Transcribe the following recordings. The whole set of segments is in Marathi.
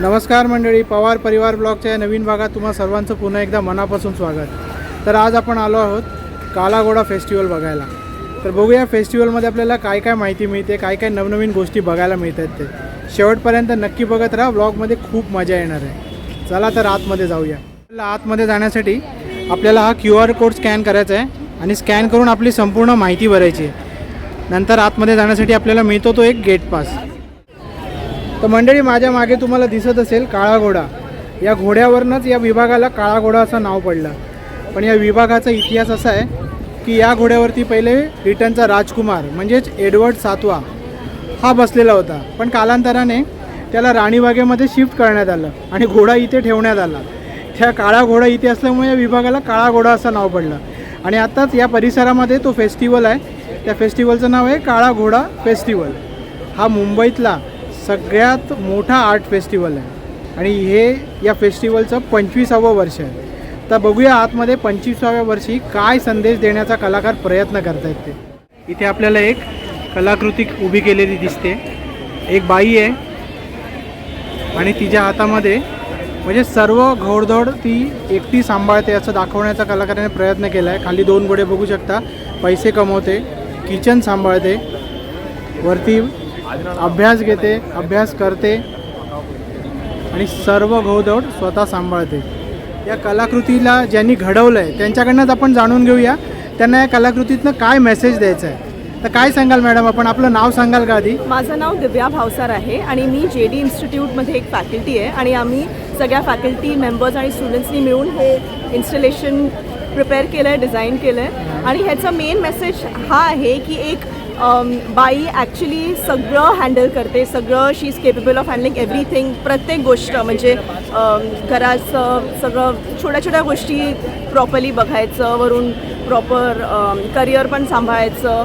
नमस्कार मंडळी पवार परिवार ब्लॉगच्या या नवीन भागात तुम्हा सर्वांचं पुन्हा एकदा मनापासून स्वागत. तर आज आपण आलो आहोत कालाघोडा फेस्टिवल बघायला. तर बघूया फेस्टिवलमध्ये आपल्याला काय काय माहिती मिळते काय काय नवनवीन गोष्टी बघायला मिळतात ते. शेवटपर्यंत नक्की बघत राहा ब्लॉगमध्ये खूप मजा येणार आहे. चला तर आतमध्ये जाऊया. आपल्याला आतमध्ये जाण्यासाठी आपल्याला हा क्यू आर कोड स्कॅन करायचा आहे आणि स्कॅन करून आपली संपूर्ण माहिती भरायची आहे. नंतर आतमध्ये जाण्यासाठी आपल्याला मिळतो तो एक गेट पास तर मंडळी माझ्या मागे तुम्हाला दिसत असेल काळा घोडा. या घोड्यावरनंच या विभागाला काळा घोडा असं नाव पडलं. पण या विभागाचा इतिहास असा आहे की या घोड्यावरती पहिले ब्रिटनचा राजकुमार म्हणजेच एडवर्ड सातवा हा बसलेला होता. पण कालांतराने त्याला राणीबागेमध्ये शिफ्ट करण्यात आलं आणि घोडा इथे ठेवण्यात आला. त्या काळा घोडा इथे असल्यामुळे या विभागाला काळा घोडा असं नाव पडलं. आणि आत्ताच या परिसरामध्ये तो फेस्टिवल आहे. त्या फेस्टिवलचं नाव आहे काळा घोडा फेस्टिवल. हा मुंबईतला सगळ्यात मोठा आर्ट फेस्टिवल आहे. आणि हे या फेस्टिवलचं पंचवीसावं वर्ष आहे. तर बघूया आतमध्ये पंचवीसाव्या वर्षी काय संदेश देण्याचा कलाकार प्रयत्न करतायत ते. इथे आपल्याला एक कलाकृती उभी केलेली दिसते. एक बाई आहे. आणि तिच्या हातामध्ये म्हणजे सर्व घोडदौड ती एकटी सांभाळते असं दाखवण्याचा कलाकाराने प्रयत्न केला आहे खाली दोन घोडे बघू शकता. पैसे कमवते. किचन सांभाळते. वरती अभ्यास घेते अभ्यास करते आणि सर्व घोदौड स्वतः सांभाळते. या कलाकृतीला ज्यांनी घडवलं आहे त्यांच्याकडनंच आपण जाणून घेऊया. त्यांना या कलाकृतीतनं काय मेसेज द्यायचा आहे तर काय सांगाल मॅडम? आपण आपलं नाव सांगाल का आधी? माझं नाव दिव्या भावसार आहे आणि मी जे डी इन्स्टिट्यूटमध्ये एक फॅकल्टी आहे आणि आम्ही सगळ्या फॅकल्टी मेंबर्स आणि स्टुडंट्सनी मिळून हे इन्स्टॉलेशन प्रिपेअर केलं आहे डिझाईन केलं आहे आणि ह्याचा मेन मेसेज हा आहे की एक बाई ॲक्च्युली सगळं हँडल करते सगळं she is capable of handling everything प्रत्येक गोष्ट. म्हणजे घराचं सगळं छोट्या छोट्या गोष्टी प्रॉपरली बघायचं वरून प्रॉपर करिअर पण सांभाळायचं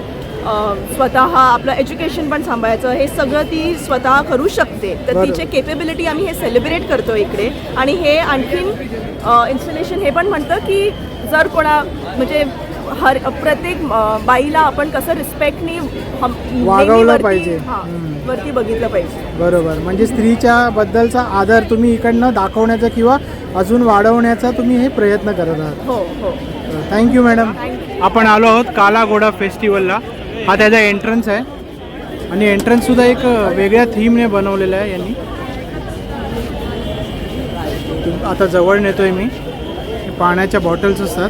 स्वतः आपलं एज्युकेशन पण सांभाळायचं हे सगळं ती स्वतः करू शकते. तर. तिचे केपेबिलिटी आम्ही हे सेलिब्रेट करतो इकडे. आणि हे आणखीन इन्स्टलेशन हे पण म्हणतं की जर कोणा म्हणजे हर प्रत्येक बाईला आपण कसं रिस्पेक्टनी वागवलं पाहिजे. वरती बघितलं पाहिजे. बरोबर. म्हणजे स्त्रीच्या बद्दलचा आदर तुम्ही इकडनं दाखवण्याचा किंवा अजून वाढवण्याचा तुम्ही हे प्रयत्न करत आहात. हो हो. थँक्यू मॅडम आपण आलो आहोत काला घोडा फेस्टिवलला हा त्याचा एंट्रन्स आहे. आणि एंट्रन्ससुद्धा एक वेगळ्या थीमने बनवलेला आहे यांनी. आता जवळ नेतोय मी. पाण्याच्या बॉटल्स असतात.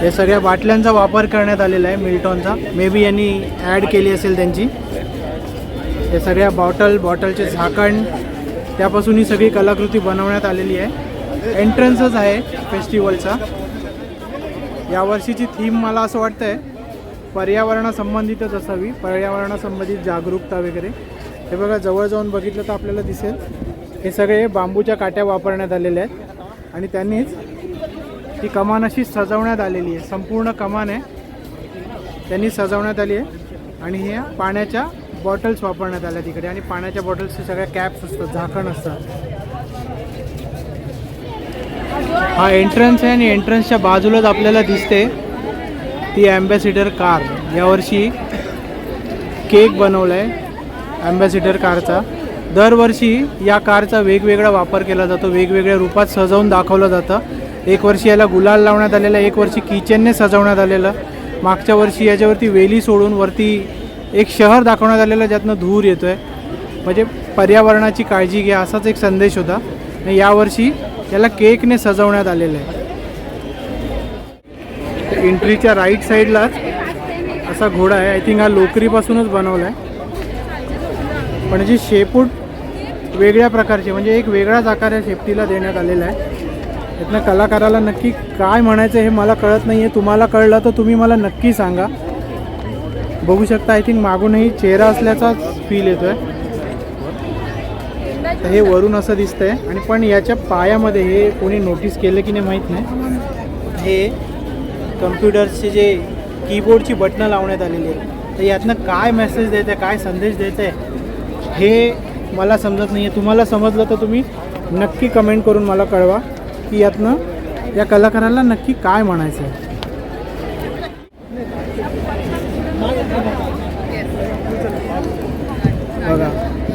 हे सगळ्या बाटल्यांचा वापर करण्यात आलेला आहे मिल्टॉनचा. मे बी यांनी ॲड केली असेल त्यांची. हे सगळ्या बॉटल बॉटलचे झाकण त्यापासून ही सगळी कलाकृती बनवण्यात आलेली आहे. एंट्रन्सच आहे फेस्टिवलचा यावर्षीची थीम मला असं वाटतं आहे पर्यावरणासंबंधितच असावी पर्यावरणासंबंधित जागरूकता वगैरे. हे बघा जवळ जाऊन बघितलं तर आपल्याला दिसेल. हे सगळे बांबूच्या काट्या वापरण्यात आलेल्या आहेत. आणि त्यांनीच ती कमान अशी सजवण्यात आलेली आहे. संपूर्ण कमान आहे. त्यांनी सजवण्यात आली आहे. आणि ह्या पाण्याच्या बॉटल्स वापरण्यात आल्या तिकडे. आणि पाण्याच्या बॉटल्सचे सगळ्या कॅप्स असतात झाकण असतात. हा एंट्रन्स आहे आणि एंट्रन्सच्या बाजूलाच आपल्याला दिसते ती ॲम्बॅसिडर कार यावर्षी केक बनवला आहे ॲम्बॅसिडर कारचा दरवर्षी या कारचा वेगवेगळा वापर केला जातो वेगवेगळ्या रूपात सजवून दाखवलं जातं. एक वर्षी याला गुलाल लावण्यात आलेला एक वर्षी किचनने सजवण्यात आलेलं. मागच्या वर्षी याच्यावरती वेली सोडून वरती एक शहर दाखवण्यात आलेलं ज्यातनं धूर येतो आहे म्हणजे पर्यावरणाची काळजी घ्या असाच एक संदेश होता. आणि यावर्षी याला केकने सजवण्यात आलेलं आहे. एंट्रीच्या राईट साईडलाच असा घोडा आहे. आय थिंक हा लोकरीपासूनच बनवला आहे पण जी शेपूट वेगळ्या प्रकारची म्हणजे एक वेगळाच आकार या शेपटीला देण्यात आलेला आहे. यातनं कलाकाराला नक्की काय म्हणायचं हे मला कळत नाही आहे तुम्हाला कळलं तर तुम्ही मला नक्की सांगा. बघू शकता आय थिंक मागूनही चेहरा असल्याचाच फील येतो आहे तर हे वरून असं दिसतंय. आणि पण याच्या पायामध्ये हे कोणी नोटीस केलं की नाही माहीत नाही. हे कम्प्युटर्सचे जे कीबोर्डची बटणं लावण्यात आलेली आहेत तर यातनं काय मेसेज द्यायचं आहे काय संदेश द्यायचा आहे हे मला समजत नाही आहे तुम्हाला समजलं तर तुम्ही नक्की कमेंट करून मला कळवा की यातनं या कलाकाराला नक्की काय म्हणायचं आहे बघा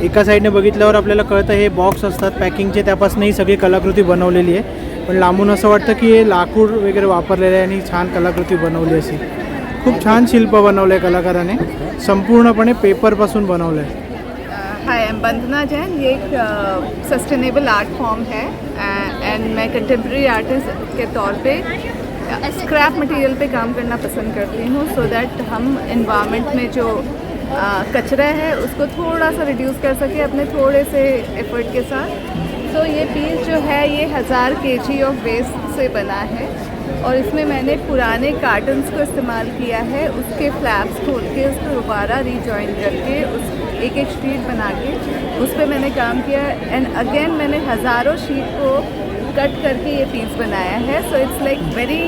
एका साईडने बघितल्यावर आपल्याला कळतं हे बॉक्स असतात पॅकिंगचे त्यापासूनही सगळी कलाकृती बनवलेली आहे. पण लांबून असं वाटतं की हे लाकूड वगैरे वापरलेलं आहे आणि छान कलाकृती बनवली अशी. खूप छान शिल्प बनवलं आहे कलाकाराने. संपूर्णपणे पेपरपासून बनवलं आहे एम बंदना जैन, ये एक सस्टेनेबल आर्ट फॉर्म है एंड मैं कंटेम्प्रेरी आर्टिस्ट के तौर पे स्क्रैप मटेरियल पे काम करना पसंद करती हूँ सो दैट हम इन्वामेंट में जो कचरा है, उसको थोड़ा सा रिड्यूस कर सके अपने थोड़े से एफर्ट के साथ। सो ये पीस जो है, ये हज़ार के जी ऑफ़ वेस्ट से बना है। और इसमें मैंने पुराने कार्टन्स को इस्तेमाल किया है उसके फ्लैप्स खोल के उसको दोबारा रीजॉइन करके उस एक एक शीट बना के उस पर मैंने काम किया एंड अगेन मैंने हज़ारों शीट को कट करके ये पीस बनाया है। So it's like very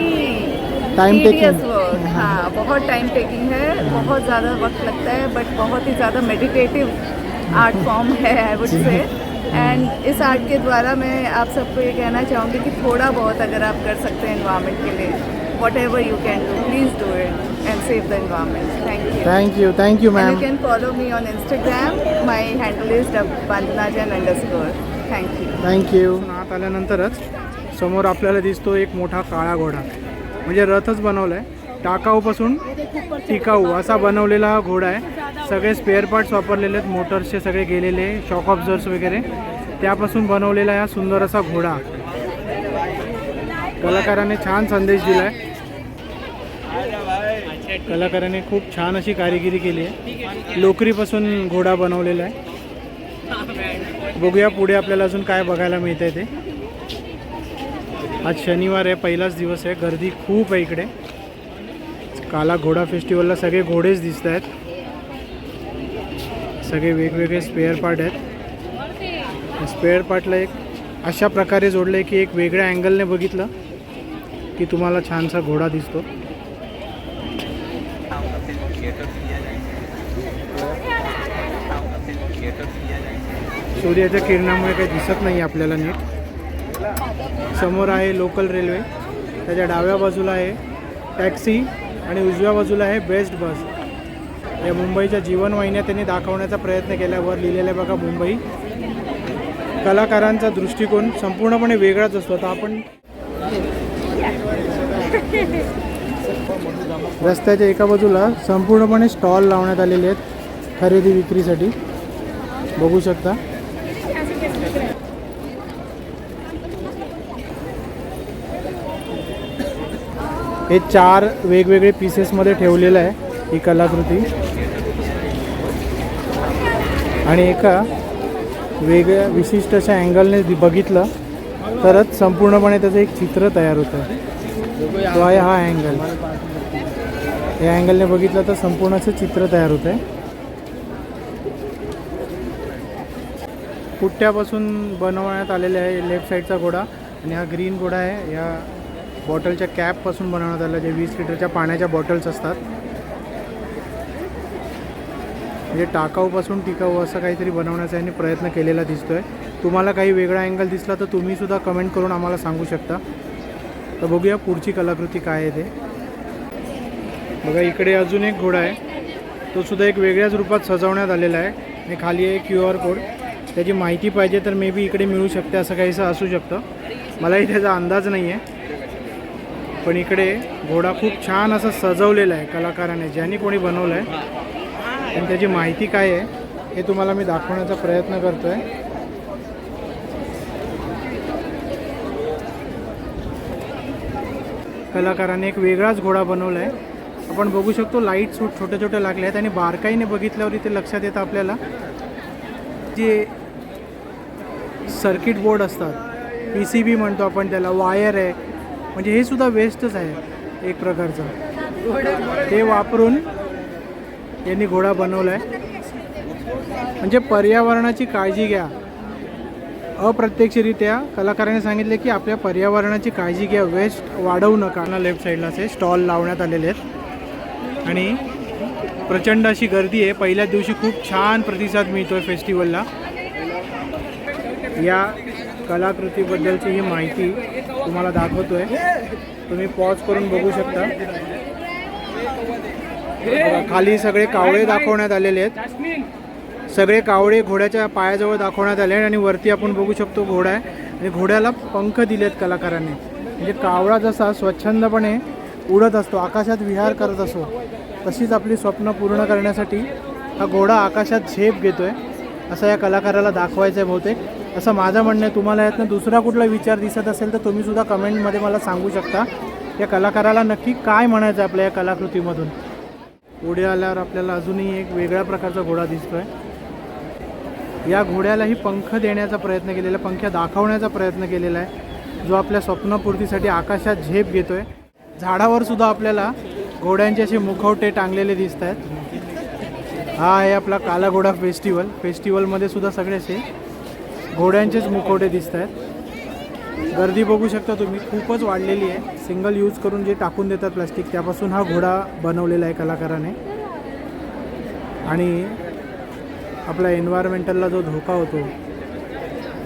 Time taking. Work हाँ। बहुत टाइम टेकिंग है बहुत ज़्यादा वक्त लगता है बट बहुत ही ज़्यादा मेडिटेटिव आर्ट फॉर्म है आई वुड से एंड इस आर्ट के द्वारा मैं आप सबको ये कहना चाहूँगी कि थोड़ा बहुत अगर आप कर सकते हैं इन्वायरमेंट के लिए whatever you can do please do it and save the environment thank you thank you thank you And ma'am you can follow me on Instagram. My handle is bandanajan underscore. Thank you. Thank you आत आल्यानंतरच समोर आपल्याला दिसतो एक मोठा काळा घोडा म्हणजे रथच बनवला आहे टाकाऊपासून टिकाऊ असा बनवलेला हा घोडा आहे. सगळे स्पेअर पार्ट्स वापरलेले आहेत. मोटर्सचे सगळे गेलेले शॉक ऑब्झर्स वगैरे. त्यापासून बनवलेला हा सुंदर असा घोडा. कलाकाराने छान संदेश दिला आहे कलाकाराने खूप छान अशी कारिगिरी केली आहे. लोकरीपासून घोडा बनवलेला आहे. बघूया पुढे आपल्याला अजून काय बघायला मिळतंय ते. आज शनिवार आहे पहिलाच दिवस आहे. गर्दी खूप आहे इकडे. काला घोडा फेस्टिवलला सगळे घोडेच दिसत आहेत. सगळे वेगवेगळे स्पेअर पार्ट आहेत. स्पेअर पार्टला एक अशा प्रकारे जोडलं आहे की एक वेगळ्या अँगलने बघितलं की तुम्हाला छानसा घोडा दिसतो. सूर्याच्या किरणामुळे काही दिसत नाही आपल्याला नीट. समोर आहे लोकल रेल्वे त्याच्या डाव्या बाजूला आहे टॅक्सी आणि उजव्या बाजूला आहे बेस्ट बस. या मुंबईच्या जीवनवाहिन्या त्यांनी दाखवण्याचा प्रयत्न केल्यावर लिहिलेलं आहे बघा मुंबई. कलाकारांचा दृष्टिकोन संपूर्णपणे वेगळाच असतो. आता आपण रस्त्याच्या एका बाजूला संपूर्णपणे स्टॉल लावण्यात आलेले आहेत खरेदी विक्रीसाठी. बघू शकता. हे चार वेगवेगळे पीसेसमध्ये ठेवलेलं आहे ही कलाकृती. आणि एका वेगळ्या विशिष्ट अशा अँगलने बघितलं तरच संपूर्णपणे त्याचं एक चित्र तयार होतं. तो आहे हा अँगल या अँगलने बघितलं तर संपूर्ण असं चित्र तयार होतं आहे पुट्ट्यापासून बनवण्यात आलेले आहे लेफ्ट साईडचा घोडा. आणि हा ग्रीन घोडा आहे या बॉटलच्या कॅपपासून बनवण्यात आलं जे वीस लिटरच्या पाण्याच्या बॉटल्स असतात म्हणजे टाकाऊपासून टिकाऊ असं काहीतरी बनवण्याचा यांनी प्रयत्न केलेला दिसतो आहे तुम्हाला काही वेगळा अँगल दिसला तर तुम्हीसुद्धा कमेंट करून आम्हाला सांगू शकता. तर बघूया पुढची कलाकृती काय आहे ते. बघा इकडे अजून एक घोडा आहे. तो सुद्धा एक वेगळ्याच रूपात सजवण्यात आलेला आहे. आणि खाली आहे क्यू आर कोड. त्याची माहिती पाहिजे तर मे बी इकडे मिळू शकते असं काहीसं असू शकतं. मलाही त्याचा अंदाज नाही आहे पण इकडे घोडा खूप छान असं सजवलेला आहे कलाकाराने ज्यांनी कोणी बनवलं आहे आणि त्याची माहिती काय आहे हे तुम्हाला मी दाखवण्याचा प्रयत्न करतो आहे कलाकाराने एक वेगळाच घोडा बनवला आहे आपण बघू शकतो लाइट सूट छोट्या छोट्या लागल्या आहेत आणि बारकाईने बघितल्यावर इथे लक्षात येतं आपल्याला. जे सर्किट बोर्ड असतात पी सी बी म्हणतो आपण त्याला वायर आहे म्हणजे हे सुद्धा वेस्टच आहे एक प्रकारचं. ते वापरून यांनी घोडा बनवला आहे म्हणजे पर्यावरणाची काळजी घ्या. अप्रत्यक्षरित्या कलाकाराने सांगितले की आपल्या पर्यावरणाची काळजी घ्या वेस्ट वाढवू नका. ना लेफ्ट साईडला असे स्टॉल लावण्यात आलेले आहेत. आणि प्रचंड अशी गर्दी आहे. पहिल्याच दिवशी खूप छान प्रतिसाद मिळतो आहे फेस्टिवलला या कलाकृतीबद्दलची ही माहिती तुम्हाला दाखवतो आहे तुम्ही पॉज करून बघू शकता. खाली सगळे कावळे दाखवण्यात आलेले आहेत. सगळे कावळे घोड्याच्या पायाजवळ दाखवण्यात आले आहेत आणि वरती आपण बघू शकतो घोडा आहे. आणि घोड्याला पंख दिलेत कलाकारांनी. म्हणजे कावळा जसा स्वच्छंदपणे उडत असतो आकाशात विहार करत असतो तशीच आपली स्वप्न पूर्ण करण्यासाठी हा घोडा आकाशात झेप घेतोय. असं या कलाकाराला दाखवायचं आहे बहुतेक. असं माझं म्हणणं आहे तुम्हाला यातनं दुसरा कुठला विचार दिसत असेल तर तुम्ही सुद्धा कमेंटमध्ये मला सांगू शकता. या कलाकाराला नक्की काय म्हणायचं आहे आपल्या या कलाकृतीमधून? पुढे आल्यावर आपल्याला अजूनही एक वेगळ्या प्रकारचा घोडा दिसतोय. या घोड्यालाही पंख देण्याचा प्रयत्न केलेला आहे पंख्या दाखवण्याचा प्रयत्न केलेला आहे. जो आपल्या स्वप्नपूर्तीसाठी आकाशात झेप घेतोय. झाडावर सुद्धा आपल्याला घोड्यांचे असे मुखवटे टांगलेले दिसत आहेत. हा आहे आपला काला घोडा फेस्टिवल फेस्टिवलमध्ये सुद्धा सगळे असे घोड्यांचेच मुखवटे दिसत आहेत. गर्दी बघू शकता तुम्ही. खूपच वाढलेली आहे. सिंगल यूज करून जे टाकून देतात प्लास्टिक त्यापासून हा घोडा बनवलेला आहे कलाकाराने. आणि आपला एन्व्हायरमेंटलला जो धोका होतो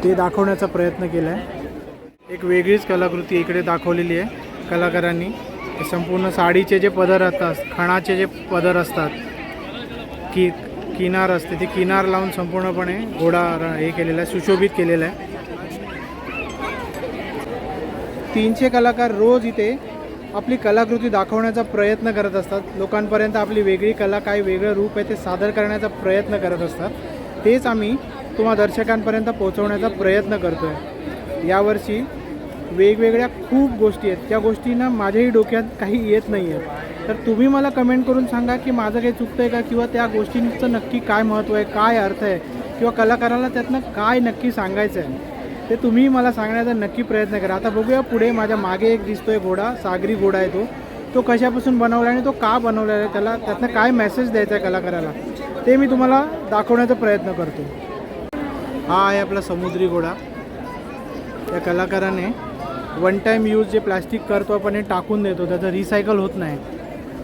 ते दाखवण्याचा प्रयत्न केला आहे एक वेगळीच कलाकृती इकडे दाखवलेली आहे कलाकारांनी. संपूर्ण साडीचे जे पदर असतात खणाचे जे पदर असतात की किनार असते ते किनार लावून संपूर्णपणे घोडा हे केलेला आहे सुशोभित केलेला आहे. तीनशे कलाकार रोज इथे आपली कलाकृती दाखवण्याचा प्रयत्न करत असतात. लोकांपर्यंत आपली वेगळी कला काय वेगळं रूप आहे ते सादर करण्याचा प्रयत्न करत असतात. तेच आम्ही तुम्हा दर्शकांपर्यंत पोहोचवण्याचा प्रयत्न करतो आहे यावर्षी वेगवेगळ्या खूप गोष्टी आहेत. त्या गोष्टींना माझ्याही डोक्यात काही येत नाही आहेत तर तुम्ही मला कमेंट करून सांगा की माझं काही चुकतं आहे का किंवा त्या गोष्टींचं नक्की काय महत्त्व आहे काय अर्थ आहे? किंवा कलाकाराला त्यातनं काय नक्की सांगायचं आहे? ते तुम्ही मला सांगण्याचा नक्की प्रयत्न करा. आता बघूया पुढे माझ्या मागे एक दिसतोय घोडा सागरी घोडा आहे तो. तो कशापासून बनवला आणि तो का बनवलेला आहे? त्याला त्यातनं काय मेसेज द्यायचा आहे कलाकाराला? ते मी तुम्हाला दाखवण्याचा प्रयत्न करतो. हा आहे आपला समुद्री घोडा. त्या कलाकाराने वन टाईम यूज जे प्लास्टिक करतो आपण हे टाकून देतो. त्याचं रिसायकल होत नाही.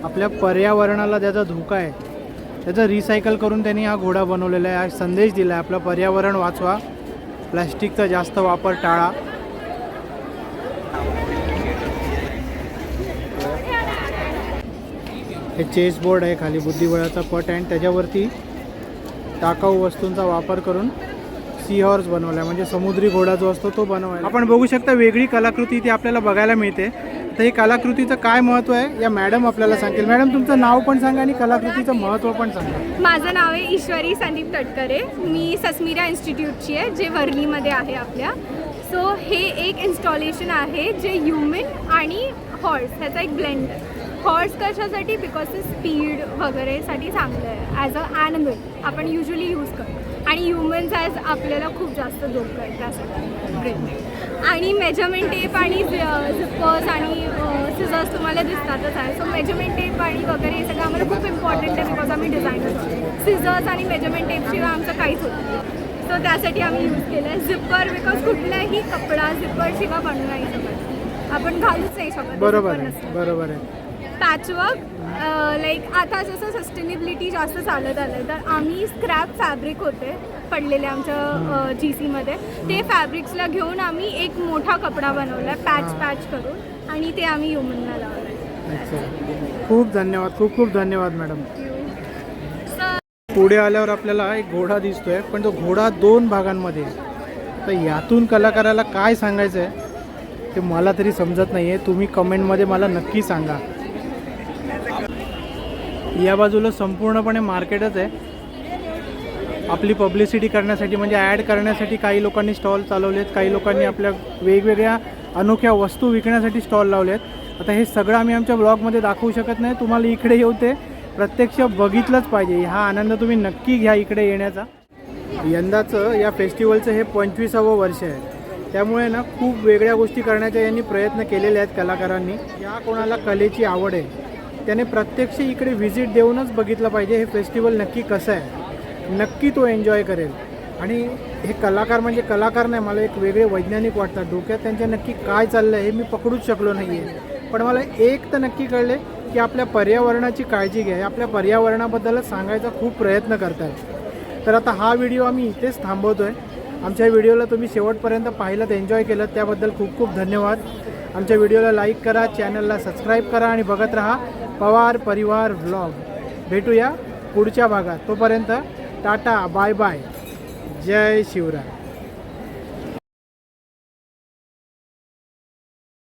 आपल्या पर्यावरणाला त्याचा धोका आहे. त्याचं रिसायकल करून त्यांनी हा घोडा बनवलेला आहे. हा संदेश दिला आहे आपलं पर्यावरण वाचवा. प्लॅस्टिकचा जास्त वापर टाळा. हे चेस बोर्ड आहे. खाली बुद्धिबळाचा पट आहे. आणि त्याच्यावरती टाकाऊ वस्तूंचा वापर करून सी हॉर्स बनवला आहे म्हणजे समुद्री घोडा जो असतो तो बनवायला. आपण बघू शकता वेगळी कलाकृती इथे आपल्याला बघायला मिळते. तर हे कलाकृतीचं काय महत्त्व आहे? या मॅडम आपल्याला सांगतील. मॅडम तुमचं नाव पण सांगा आणि कलाकृतीचं महत्त्व पण सांगा. माझं नाव आहे ईश्वरी संदीप तटकरे. मी सस्मिरा इन्स्टिट्यूटची आहे जे वर्लीमध्ये आहे आपल्या. सो हे एक इन्स्टॉलेशन आहे जे ह्युमन आणि हॉर्स ह्याचा एक ब्लेंड हॉर्स कशासाठी? बिकॉज ते स्पीड वगैरेसाठी चांगलं आहे. ॲज अ ॲनिमल आपण युजली यूज करतो. आणि ह्युमन्स ॲज आपल्याला खूप जास्त धोका करतात. त्यासाठी आणि मेजरमेंट टेप आणि झिपर्स आणि सिझर्स तुम्हाला दिसतातच आहे. सो मेजरमेंट टेप आणि वगैरे हे सगळं आम्हाला खूप इम्पॉर्टंट आहे बिकॉज आम्ही डिझायनर सिझर्स आणि मेजरमेंट टेपशिवाय आमचं काहीच होत नाही. सो त्यासाठी आम्ही यूज केलं आहे झिपर बिकॉज कुठलाही कपडा झिपर शिवाय बनवू नाही. शकत आपण घालूच नाही शकत. बरोबर. बरोबर आहे. पॅचवर्क लाईक आता जसं सस्टेनेबिलिटी जास्त चालत आलं तर आम्ही स्क्रॅप फॅब्रिक होते पडलेले आमच्या जी सीमध्ये ते फॅब्रिक्सला घेऊन आम्ही एक मोठा कपडा बनवला पॅच पॅच करून आणि ते आम्ही ह्युमनला लावलं खूप धन्यवाद खूप खूप धन्यवाद मॅडम पुढे आल्यावर आपल्याला एक घोडा दिसतोय पण तो घोडा दोन भागांमध्ये. तर यातून कलाकाराला काय सांगायचं आहे ते मला तरी समजत नाही आहे तुम्ही कमेंटमध्ये मला नक्की सांगा. या बाजूला संपूर्णपणे मार्केटच आहे. आपली पब्लिसिटी करण्यासाठी म्हणजे ॲड करण्यासाठी काही लोकांनी स्टॉल चालवले आहेत काही लोकांनी आपल्या वेगवेगळ्या अनोख्या वस्तू विकण्यासाठी स्टॉल लावले आहेत आता हे सगळं आम्ही आमच्या ब्लॉगमध्ये दाखवू शकत नाही. तुम्हाला इकडे येऊ ते प्रत्यक्ष बघितलंच पाहिजे. हा आनंद तुम्ही नक्की घ्या इकडे येण्याचा. यंदाचं या फेस्टिवलचं हे पंचवीसावं वर्ष आहे. त्यामुळे ना खूप वेगळ्या गोष्टी करण्याचे यांनी प्रयत्न केलेले आहेत कलाकारांनी. या कोणाला कलेची आवड आहे त्याने प्रत्यक्ष इकडे व्हिजिट देऊनच बघितलं पाहिजे हे फेस्टिवल नक्की कसं आहे. नक्की तो एन्जॉय करेल. आणि हे कलाकार म्हणजे कलाकार नाही मला एक वेगळे वैज्ञानिक वाटतात. डोक्यात त्यांच्या नक्की काय चाललं आहे हे मी पकडूच शकलो नाही आहे पण मला एक तर नक्की कळले की आपल्या पर्यावरणाची काळजी घ्या. आपल्या पर्यावरणाबद्दलच सांगायचा खूप प्रयत्न करतात. तर आता हा व्हिडिओ आम्ही इथेच थांबवतो आहे आमच्या व्हिडिओला तुम्ही शेवटपर्यंत पाहिलं एन्जॉय केलं त्याबद्दल खूप खूप धन्यवाद. आमच्या व्हिडिओला लाईक करा चॅनलला सबस्क्राईब करा आणि बघत राहा. पवार परिवार व्लॉग भेटूया पुढच्या भागात. तोपर्यंत टाटा बाय बाय जय शिवराय.